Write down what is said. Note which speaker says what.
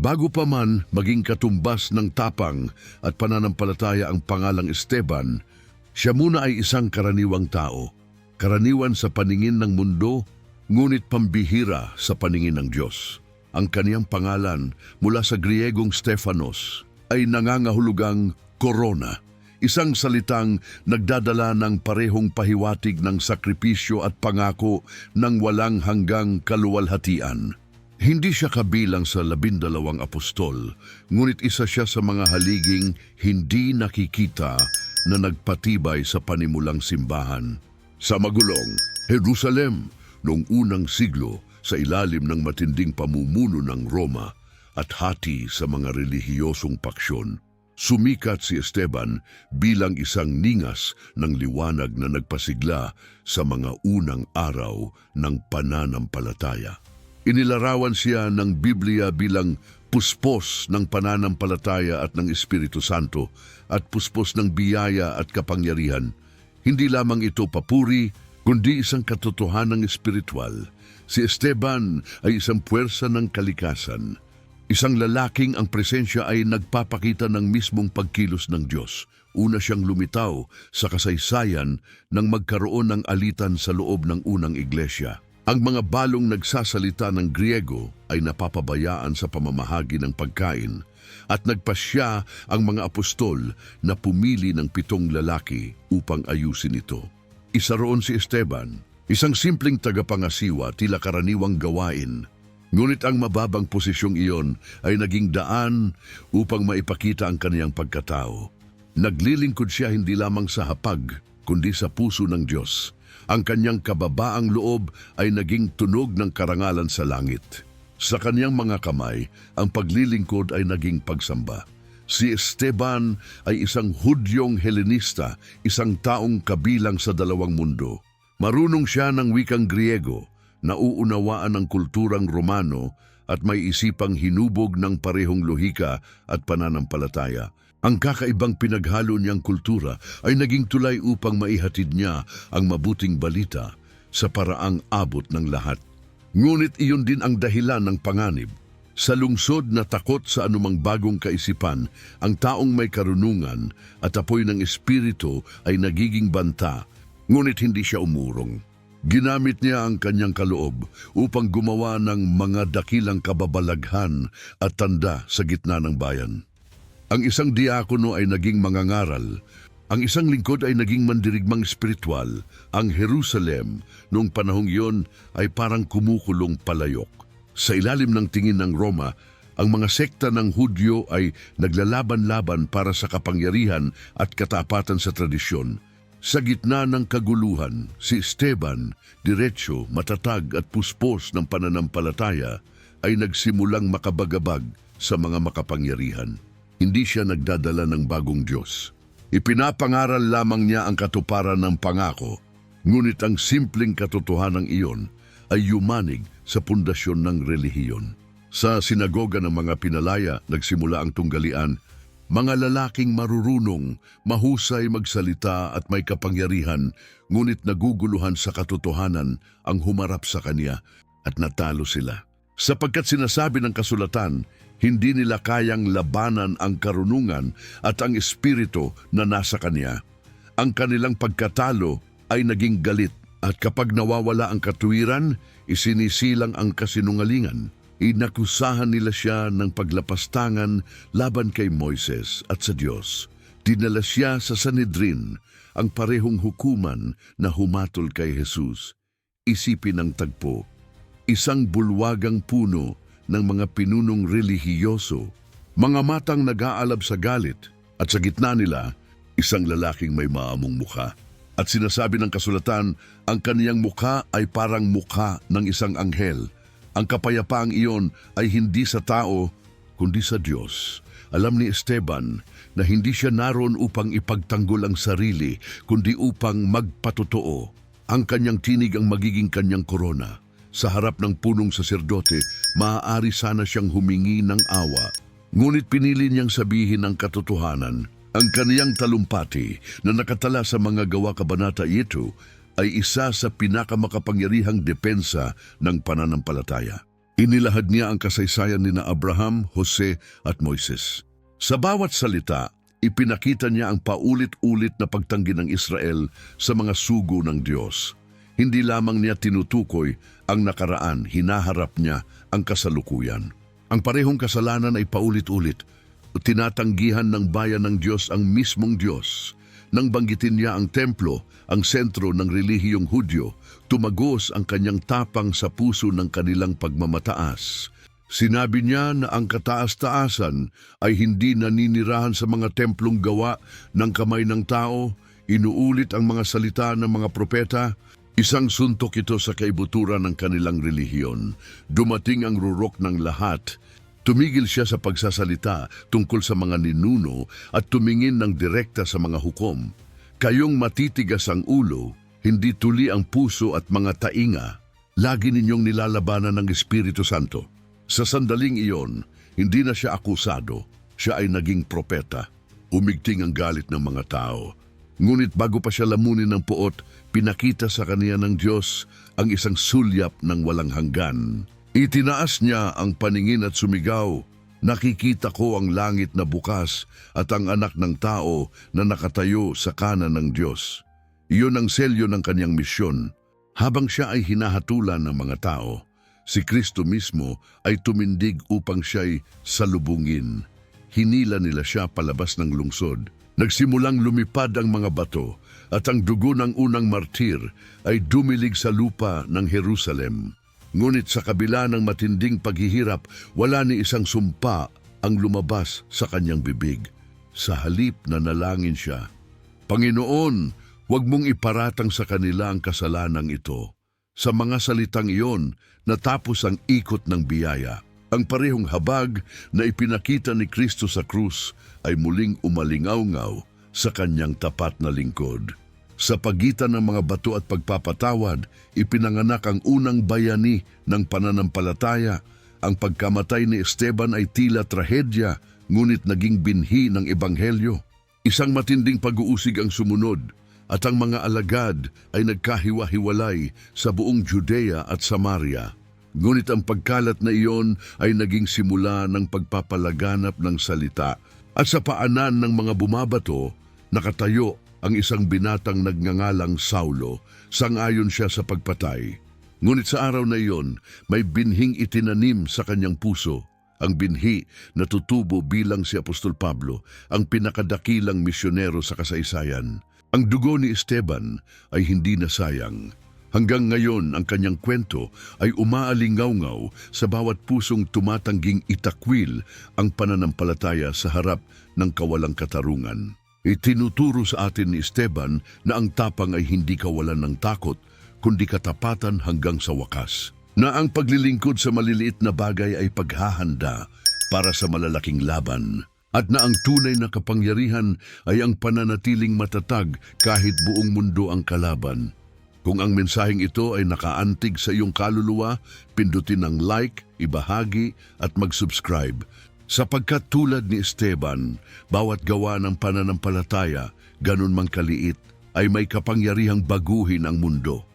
Speaker 1: Bago pa man maging katumbas ng tapang at pananampalataya ang pangalang Esteban, siya muna ay isang karaniwang tao. Karaniwan sa paningin ng mundo, ngunit pambihira sa paningin ng Diyos. Ang kaniyang pangalan mula sa Griegong Stephanos ay nangangahulugang korona, isang salitang nagdadala ng parehong pahiwatig ng sakripisyo at pangako ng walang hanggang kaluwalhatian. Hindi siya kabilang sa labindalawang apostol, ngunit isa siya sa mga haliging hindi nakikita na nagpatibay sa panimulang simbahan. Sa magulong, Jerusalem, noong unang siglo sa ilalim ng matinding pamumuno ng Roma at hati sa mga relihiyosong paksyon, sumikat si Esteban bilang isang ningas ng liwanag na nagpasigla sa mga unang araw ng pananampalataya. Inilarawan siya ng Biblia bilang puspos ng pananampalataya at ng Espiritu Santo at puspos ng biyaya at kapangyarihan. Hindi lamang ito papuri, kundi isang katotohanang espiritual. Si Esteban ay isang puwersa ng kalikasan. Isang lalaking ang presensya ay nagpapakita ng mismong pagkilos ng Diyos. Una siyang lumitaw sa kasaysayan nang magkaroon ng alitan sa loob ng unang iglesia. Ang mga balong nagsasalita ng Griego ay napapabayaan sa pamamahagi ng pagkain at nagpasya ang mga apostol na pumili ng pitong lalaki upang ayusin ito. Isa roon si Esteban, isang simpleng tagapangasiwa tila karaniwang gawain. Ngunit ang mababang posisyong iyon ay naging daan upang maipakita ang kaniyang pagkatao. Naglilingkod siya hindi lamang sa hapag, kundi sa puso ng Diyos. Ang kanyang kababaang loob ay naging tunog ng karangalan sa langit. Sa kanyang mga kamay, ang paglilingkod ay naging pagsamba. Si Esteban ay isang Hudyong Helenista, isang taong kabilang sa dalawang mundo. Marunong siya ng wikang Griego, nauunawaan ang kulturang Romano at may isipang hinubog ng parehong lohika at pananampalataya. Ang kakaibang pinaghalo niyang kultura ay naging tulay upang maihatid niya ang mabuting balita sa paraang abot ng lahat. Ngunit iyon din ang dahilan ng panganib. Sa lungsod na takot sa anumang bagong kaisipan, ang taong may karunungan at apoy ng espiritu ay nagiging banta, ngunit hindi siya umurong. Ginamit niya ang kanyang kaloob upang gumawa ng mga dakilang kababalaghan at tanda sa gitna ng bayan. Ang isang diakono ay naging mangangaral. Ang isang lingkod ay naging mandirigmang espiritual. Ang Jerusalem noong panahong iyon ay parang kumukulong palayok. Sa ilalim ng tingin ng Roma, ang mga sekta ng Hudyo ay naglalaban-laban para sa kapangyarihan at katapatan sa tradisyon. Sa gitna ng kaguluhan, si Esteban, diretsyo, matatag at puspos ng pananampalataya, ay nagsimulang makabagabag sa mga makapangyarihan. Hindi siya nagdadala ng bagong Diyos. Ipinapangaral lamang niya ang katuparan ng pangako, ngunit ang simpleng katotohanan iyon ay yumanig sa pundasyon ng relihiyon. Sa sinagoga ng mga pinalaya, nagsimula ang tunggalian, mga lalaking marurunong, mahusay magsalita at may kapangyarihan, ngunit naguguluhan sa katotohanan ang humarap sa kanya at natalo sila. Sapagkat sinasabi ng kasulatan, hindi nila kayang labanan ang karunungan at ang espiritu na nasa kanya. Ang kanilang pagkatalo ay naging galit at kapag nawawala ang katuwiran, isinisilang ang kasinungalingan. Inakusahan nila siya ng paglapastangan laban kay Moises at sa Diyos. Dinala siya sa Sanedrin, ang parehong hukuman na humatol kay Jesus. Isipin ng tagpo, isang bulwagang puno ng mga pinunong relihiyoso, mga matang nag-aalab sa galit at sa gitna nila, isang lalaking may maamong mukha. At sinasabi ng kasulatan, ang kaniyang mukha ay parang mukha ng isang anghel. Ang kapayapaang iyon ay hindi sa tao, kundi sa Diyos. Alam ni Esteban na hindi siya naroon upang ipagtanggol ang sarili, kundi upang magpatotoo. Ang kanyang tinig ang magiging kanyang korona. Sa harap ng punong saserdote, maaari sana siyang humingi ng awa. Ngunit pinili niyang sabihin ang katotohanan. Ang kaniyang talumpati na nakatala sa mga gawa kabanata ito ay isa sa pinakamakapangyarihang depensa ng pananampalataya. Inilahad niya ang kasaysayan ni na Abraham, Jose at Moises. Sa bawat salita, ipinakita niya ang paulit-ulit na pagtanggi ng Israel sa mga sugo ng Diyos. Hindi lamang niya tinutukoy ang nakaraan, hinaharap niya ang kasalukuyan. Ang parehong kasalanan ay paulit-ulit. Tinatanggihan ng bayan ng Diyos ang mismong Diyos. Nang banggitin niya ang templo, ang sentro ng relihiyong Hudyo, tumagos ang kanyang tapang sa puso ng kanilang pagmamataas. Sinabi niya na ang kataas-taasan ay hindi naninirahan sa mga templong gawa ng kamay ng tao, inuulit ang mga salita ng mga propeta, isang suntok ito sa kaibuturan ng kanilang relihiyon. Dumating ang rurok ng lahat, Tumigil siya sa pagsasalita tungkol sa mga ninuno at tumingin ng direkta sa mga hukom. Kayong matitigas ang ulo, hindi tuli ang puso at mga tainga, lagi ninyong nilalabanan ng Espiritu Santo. Sa sandaling iyon, hindi na siya akusado, siya ay naging propeta. Umigting ang galit ng mga tao. Ngunit bago pa siya lamunin ng puot, pinakita sa kaniya ng Diyos ang isang sulyap ng walang hanggan. Itinaas niya ang paningin at sumigaw, Nakikita ko ang langit na bukas at ang anak ng tao na nakatayo sa kanan ng Diyos. Iyon ang selyo ng kanyang misyon. Habang siya ay hinahatulan ng mga tao, si Kristo mismo ay tumindig upang siya'y salubungin. Hinila nila siya palabas ng lungsod. Nagsimulang lumipad ang mga bato at ang dugo ng unang martir ay dumilig sa lupa ng Jerusalem. Ngunit sa kabila ng matinding paghihirap, wala ni isang sumpa ang lumabas sa kanyang bibig. Sa halip na nalangin siya, Panginoon, huwag mong iparatang sa kanila ang kasalanang ito. Sa mga salitang iyon, natapos ang ikot ng biyaya. Ang parehong habag na ipinakita ni Kristo sa krus ay muling umalingaw-ngaw sa kanyang tapat na lingkod. Sa pagitan ng mga bato at pagpapatawad, ipinanganak ang unang bayani ng pananampalataya. Ang pagkamatay ni Esteban ay tila trahedya, ngunit naging binhi ng Ebanghelyo. Isang matinding pag-uusig ang sumunod, at ang mga alagad ay nagkahiwa-hiwalay sa buong Judea at Samaria. Ngunit ang pagkalat na iyon ay naging simula ng pagpapalaganap ng salita at sa paanan ng mga bumabato, nakatayo ang isang binatang nagngangalang Saulo, sangayon siya sa pagpatay. Ngunit sa araw na iyon, may binhing itinanim sa kanyang puso. Ang binhi na tutubo bilang si Apostol Pablo, ang pinakadakilang misyonero sa kasaysayan. Ang dugo ni Esteban ay hindi nasayang. Hanggang ngayon, ang kanyang kwento ay umaalingaw-ngaw sa bawat pusong tumatangging itakwil ang pananampalataya sa harap ng kawalang katarungan. Itinuturo sa atin ni Esteban na ang tapang ay hindi kawalan ng takot, kundi katapatan hanggang sa wakas. Na ang paglilingkod sa maliliit na bagay ay paghahanda para sa malalaking laban. At na ang tunay na kapangyarihan ay ang pananatiling matatag kahit buong mundo ang kalaban. Kung ang mensaheng ito ay nakaantig sa iyong kaluluwa, pindutin ang like, ibahagi at mag-subscribe Sapagkat tulad ni Esteban, bawat gawa ng pananampalataya, ganun mang kaliit, ay may kapangyarihang baguhin ang mundo.